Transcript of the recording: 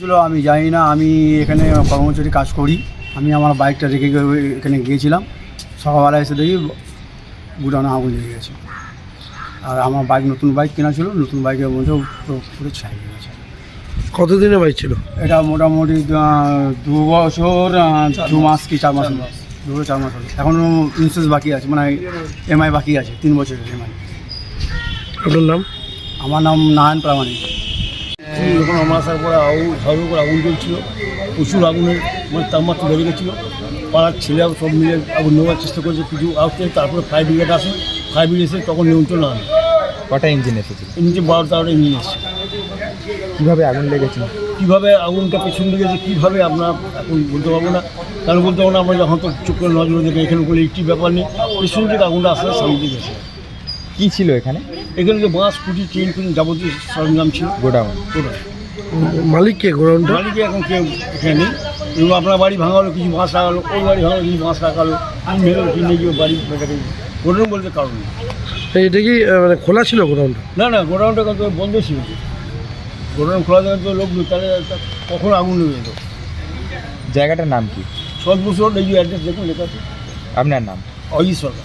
ছিল আমি জানি না আমি এখানে কর্মচারী কাজ করি। আমি আমার বাইকটা রেখে এখানে গিয়েছিলাম। সকালবেলা এসে দেখি গুডাউনে আগুন লেগে গেছে। আর আমার বাইক নতুন বাইক কেনা ছিল নতুন বাইকের মধ্যে পুরো ছাই হয়ে গেছে। কতদিনের বাইক ছিল? এটা মোটামুটি দু বছর দু মাস। কি চার মাস দু বছর চার মাস হলো। এখনও ইন্স্যুরেন্স বাকি আছে মানে এমআই বাকি আছে তিন বছরের এমআই আপনার নাম? আমার নাম নারায়ণ প্রামাণিক। যখন আমার আসার পরে আগুন ঝড়ের উপর আগুন জ্বলছিল প্রচুর আগুনের মানে তাপমাত্রা বেড়ে গেছিল। পাড়ার ছেলে সব মিলে আগুন নেওয়ার চেষ্টা করেছে কিছু আসতে তারপরে ফায়ার ব্রিগেড আসে ফায়ার ব্রিগেড এসে তখন নিয়ন্ত্রণ আনে। কটা ইঞ্জিন এসেছে? ইঞ্জিন বারো তেরোটা ইঞ্জিন এসেছে। কীভাবে আগুন লেগেছে? কীভাবে আগুনটা পেছন যে কীভাবে আমরা এখন বলতে পারব না। কারণ বলতে পারব না আমরা যখন তো চুপ করে নজর দেখে এখানে কোনো একটি ব্যাপার নেই পেছন দিকে আগুনটা আসলে সামনে দিকে এসে। কি ছিল এখানে? এখানে যে বাঁশ কুটি চেন যাবতীয় সরঞ্জাম ছিল। গোডাউন। ওটা মালিক কে গোডাউনটা মালিকে এখন কেউ এখানে নেই এবং আপনার বাড়ি ভাঙা হলো কিছু বাঁশ লাগালো ওই বাড়ি ভাঙালো কিছু বাঁশ লাগালো কি মেলো কি নিয়ে গিয়ে বাড়ি গোডাউন বলতে কারণ নেই। এটা কি আহ, মানে খোলা ছিল গোডাউনটা না না গোডাউনটা কিন্তু বন্ধ ছিল। গোডাউন খোলা থাকার তো লোক নেই, তাহলে তা- কখন আগুন লেগে যেত জায়গাটার নাম কি? সব বছর এই অ্যাড্রেস দেখুন লেখা আছে। আপনার নাম? অজিত সরকার।